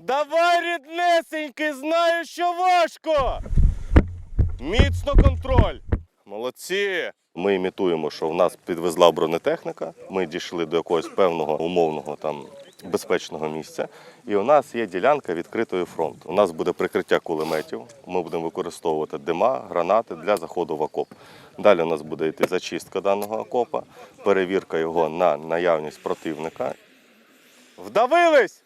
Давай, ріднесенький, знаю, що важко. Міцно контроль. Молодці. Ми імітуємо, що в нас підвезла бронетехніка. Ми дійшли до якогось певного умовного там безпечного місця. І у нас є ділянка відкритої фронту. У нас буде прикриття кулеметів. Ми будемо використовувати дима, гранати для заходу в окоп. Далі у нас буде йти зачистка даного окопа, перевірка його на наявність противника. Вдавились!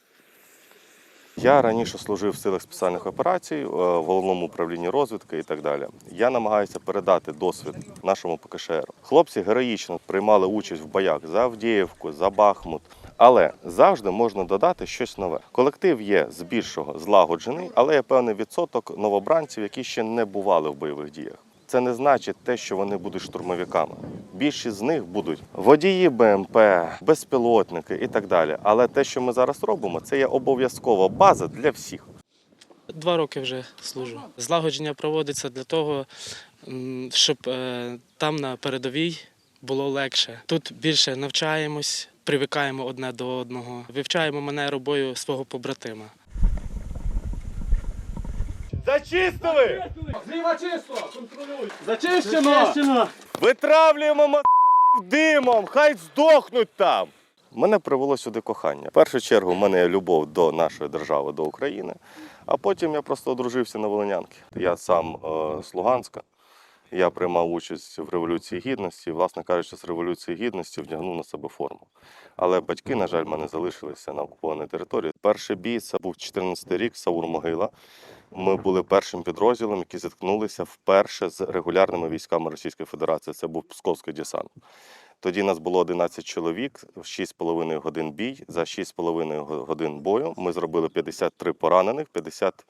Я раніше служив в силах спеціальних операцій, е, в головному управлінні розвідки і так далі. Я намагаюся передати досвід нашому ПКШР. Хлопці героїчно приймали участь в боях за Авдіївку, за Бахмут. Але завжди можна додати щось нове. Колектив є збільшого злагоджений, але є певний відсоток новобранців, які ще не бували в бойових діях. Це не значить те, що вони будуть штурмовиками. Більшість з них будуть водії БМП, безпілотники і так далі. Але те, що ми зараз робимо, це є обов'язкова база для всіх. Два роки вже служу. Злагодження проводиться для того, щоб е, там на передовій було легше. Тут більше навчаємось, привикаємо одне до одного, вивчаємо манеру бою свого побратима. Зачистили! Зліва чисто! Контролюй! Зачищено! Витравлюємо м***ів димом, хай здохнуть там. Мене привело сюди кохання. В першу чергу в мене є любов до нашої держави, до України. А потім я просто одружився на Волинянки. Я сам е, з Луганська. Я приймав участь в Революції Гідності. Власне кажучи, з Революції Гідності вдягнув на себе форму. Але батьки, на жаль, мене залишилися на окупованій території. Перший бій це був 14 рік, Саур Могила. Ми були першим підрозділом, які зіткнулися вперше з регулярними військами Російської Федерації. Це був Псковський десант. Тоді нас було 11 чоловік, 6,5 годин бій. За 6,5 годин бою ми зробили 53 поранених, 50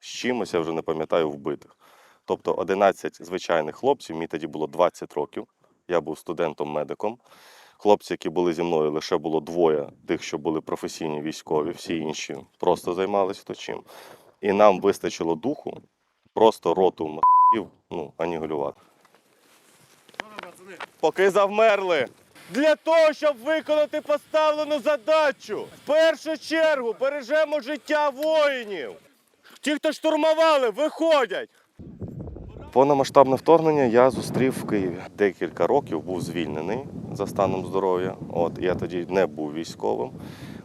з чимось, я вже не пам'ятаю, вбитих. Тобто 11 звичайних хлопців, мені тоді було 20 років. Я був студентом-медиком. Хлопці, які були зі мною, лише було двоє тих, що були професійні військові, всі інші просто займалися хто чим. І нам вистачило духу просто роту м***ів, ну, анігулювати. Поки завмерли. Для того, щоб виконати поставлену задачу, в першу чергу бережемо життя воїнів. Ті, хто штурмували, виходять. Повномасштабне вторгнення я зустрів в Києві. Декілька років був звільнений за станом здоров'я. От я тоді не був військовим.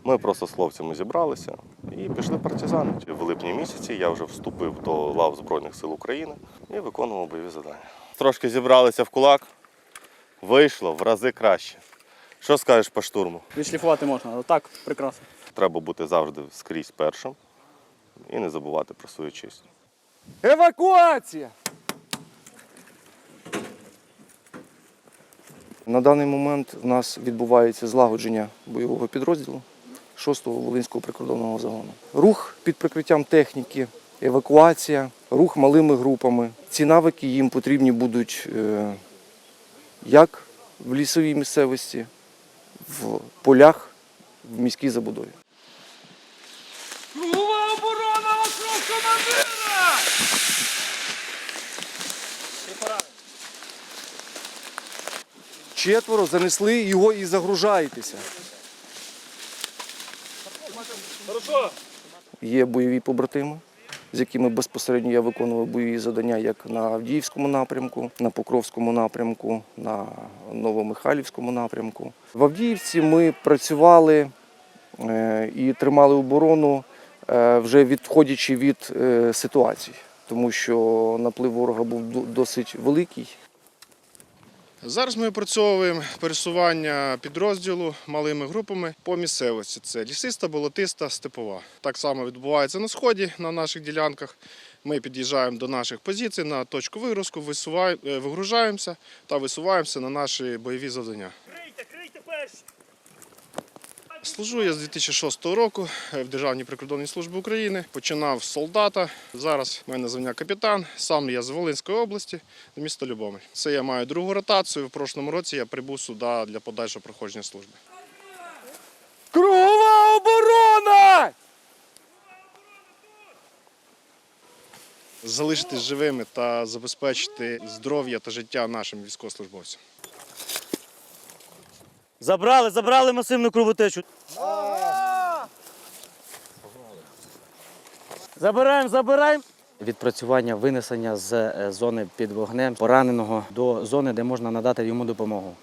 Ми просто з хлопцями зібралися і пішли партизанити. В липні місяці я вже вступив до лав Збройних сил України і виконував бойові завдання. Трошки зібралися в кулак, вийшло в рази краще. Що скажеш по штурму? Відшліфувати можна, але так, прекрасно. Треба бути завжди скрізь першим і не забувати про свою честь. Евакуація! На даний момент в нас відбувається злагодження бойового підрозділу 6-го Волинського прикордонного загону. Рух під прикриттям техніки, евакуація, рух малими групами. Ці навики їм потрібні будуть е, як в лісовій місцевості, в полях, в міській забудові. Кругова оборона вокруг командира! Четверо занесли його і загружаєтеся. Є бойові побратими, з якими безпосередньо я виконував бойові завдання як на Авдіївському напрямку, на Покровському напрямку, на Новомихайлівському напрямку. В Авдіївці ми працювали е, і тримали оборону, е, вже відходячи від е, ситуацій, тому що наплив ворога був досить великий. Зараз ми опрацьовуємо пересування підрозділу малими групами по місцевості. Це лісиста, болотиста, степова. Так само відбувається на сході на наших ділянках. Ми під'їжджаємо до наших позицій на точку вигрузку, е, вигружаємося та висуваємося на наші бойові завдання. Служу я з 2006 року е, в Державній прикордонній службі України. Починав з солдата. Зараз в мене звання капітан. Сам я з Волинської області, місто Любомель. Це я маю другу ротацію. В прошлому році я прибув сюди для подальшого проходження служби. Кругова оборона! Залишитись живими та забезпечити здоров'я та життя нашим військовослужбовцям. Забрали, забрали масивну кровотечу. Забираємо, забираємо. відпрацювання винесення з е, зони під вогнем пораненого до зони, де можна надати йому допомогу.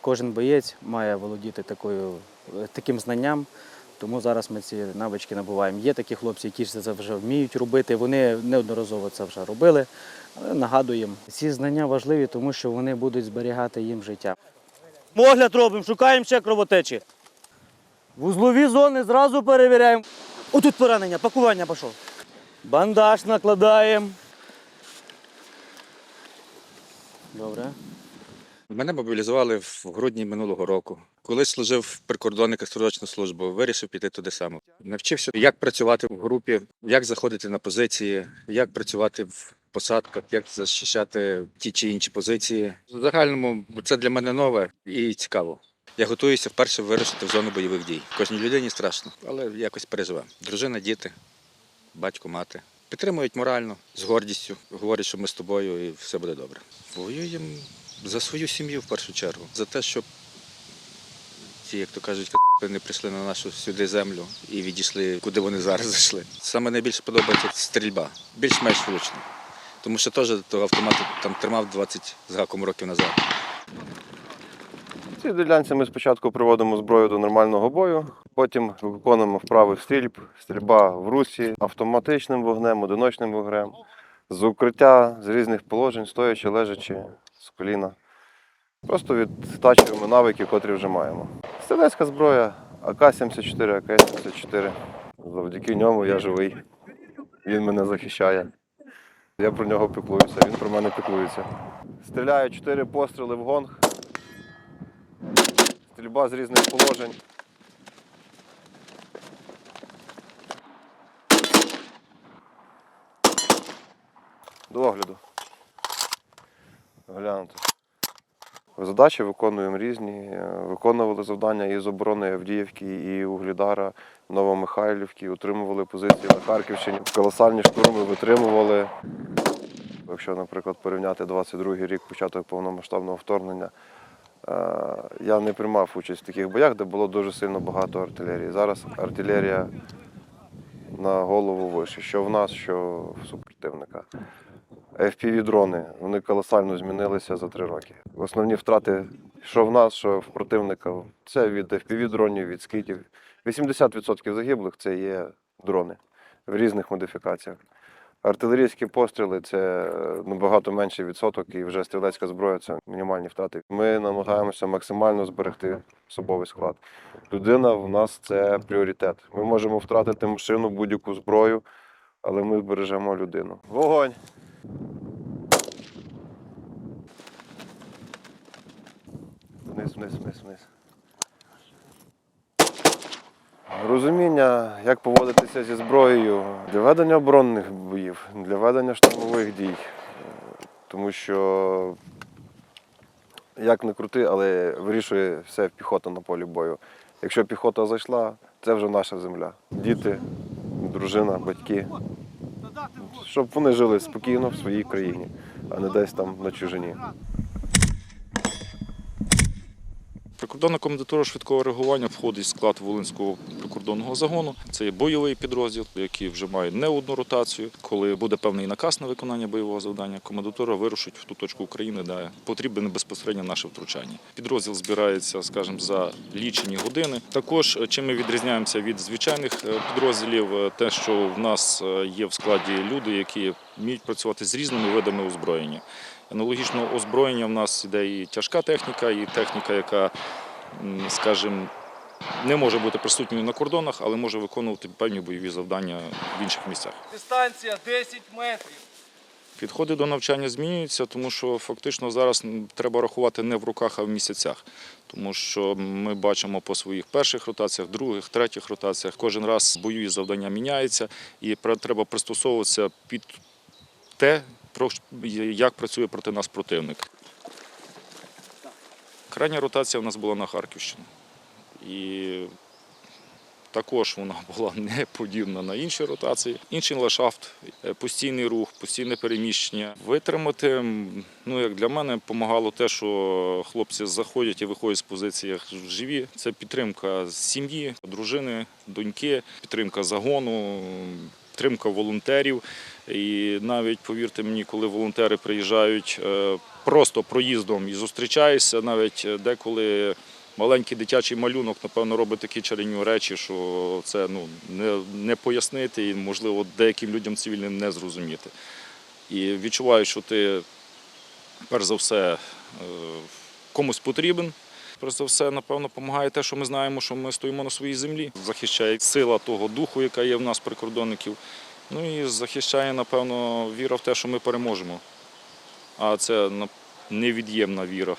Кожен боєць має володіти такою, е, таким знанням, тому зараз ми ці навички набуваємо. Є такі хлопці, які це вже вміють робити. Вони неодноразово це вже робили, нагадуємо. Ці знання важливі, тому що вони будуть зберігати їм життя. Огляд робимо, шукаємо ще кровотечі. Вузлові зони зразу перевіряємо. Отут поранення, пакування пішов. Бандаж накладаємо. Добре. Мене мобілізували в грудні минулого року. Коли служив в прикордонниках строчну службу, вирішив піти туди саме. Навчився, як працювати в групі, як заходити на позиції, як працювати в посадках, як захищати ті чи інші позиції. В загальному це для мене нове і цікаво. Я готуюся вперше вирушити в зону бойових дій. Кожній людині страшно, але якось переживе. Дружина, діти, батько, мати. Підтримують морально, з гордістю, говорять, що ми з тобою і все буде добре. Воюємо за свою сім'ю в першу чергу, за те, щоб ті, як то кажуть, не прийшли на нашу сюди землю і відійшли, куди вони зараз зайшли. Саме найбільше подобається стрільба, більш-менш влучно. Тому що теж того автомату там тримав 20 з гаком років назад. В цій ділянці ми спочатку приводимо зброю до нормального бою, потім виконуємо вправи стрільб, стрільба в русі, автоматичним вогнем, одиночним вогнем, з укриття, з різних положень, стоячи, лежачи, з коліна. Просто відтачуємо навики, котрі вже маємо. Стрілецька зброя АК-74, АК-74. Завдяки ньому я живий. Він мене захищає. Я про нього піклуюся, він про мене піклується. Стріляю 4 постріли в гонг. Стрільба з різних положень. До огляду. Глянути. Задачі виконуємо різні. Е, Виконували завдання і з оборони Авдіївки, і Углідара, Новомихайлівки, утримували позиції на Харківщині. Колосальні штурми витримували. Якщо, наприклад, порівняти 22-й рік, початок повномасштабного вторгнення, Е, Я не приймав участь в таких боях, де було дуже сильно багато артилерії. Зараз артилерія на голову вище, що в нас, що в супротивника. FPV-дрони, вони колосально змінилися за три роки. Основні втрати, що в нас, що в противника, це від FPV-дронів, від скитів. 80% загиблих це є дрони в різних модифікаціях. Артилерійські постріли це е, набагато менший відсоток, і вже стрілецька зброя це мінімальні втрати. Ми намагаємося максимально зберегти особовий склад. Людина в нас це пріоритет. Ми можемо втратити машину, будь-яку зброю, але ми збережемо людину. Вогонь! Вниз, вниз, вниз, вниз. Розуміння, як поводитися зі зброєю для ведення оборонних боїв, для ведення штурмових дій. Тому що, як не крути, але вирішує все піхота на полі бою. Якщо піхота зайшла, це вже наша земля. Діти, дружина, батьки. Щоб вони жили спокійно в своїй країні, а не десь там на чужині. Прикордонна комендатура швидкого реагування входить в склад Волинського прикордонного загону. Це є бойовий підрозділ, який вже має не одну ротацію. Коли буде певний наказ на виконання бойового завдання, комендатура вирушить в ту точку України, де потрібне безпосередньо наше втручання. Підрозділ збирається, скажімо, за лічені години. Також е, чим ми відрізняємося від звичайних е, підрозділів, е, те, що в нас є в складі люди, які вміють працювати з різними видами озброєння. Аналогічно озброєння в нас іде і тяжка техніка, і техніка, яка, скажімо, не може бути присутньою на кордонах, але може виконувати певні бойові завдання в інших місцях. Дистанція 10 метрів. Підходи до навчання змінюються, тому що фактично зараз треба рахувати не в роках, а в місяцях. Тому що ми бачимо по своїх перших ротаціях, других, третіх ротаціях. Кожен раз бойові завдання міняються, і треба пристосовуватися під те, як працює проти нас противник. Крайня ротація у нас була на Харківщині. І також вона була не подібна на інші ротації. Інший ландшафт, е, постійний рух, постійне переміщення. Витримати, ну як для мене, допомагало те, що хлопці заходять і виходять з позиції живі. Це підтримка сім'ї, дружини, доньки, підтримка загону. підтримка волонтерів. І навіть повірте мені, коли волонтери приїжджають е, просто проїздом і зустрічаєшся, навіть е, деколи маленький дитячий малюнок, напевно, робить такі чарівні речі, що це ну, не, не пояснити і, можливо, деяким людям цивільним не зрозуміти. І відчуваю, що ти, перш за все, е, комусь потрібен. Перш за все, напевно, допомагає те, що ми знаємо, що ми стоїмо на своїй землі. Захищає сила того духу, яка є в нас, прикордонників. Ну і захищає, напевно, віра в те, що ми переможемо. А це невід'ємна віра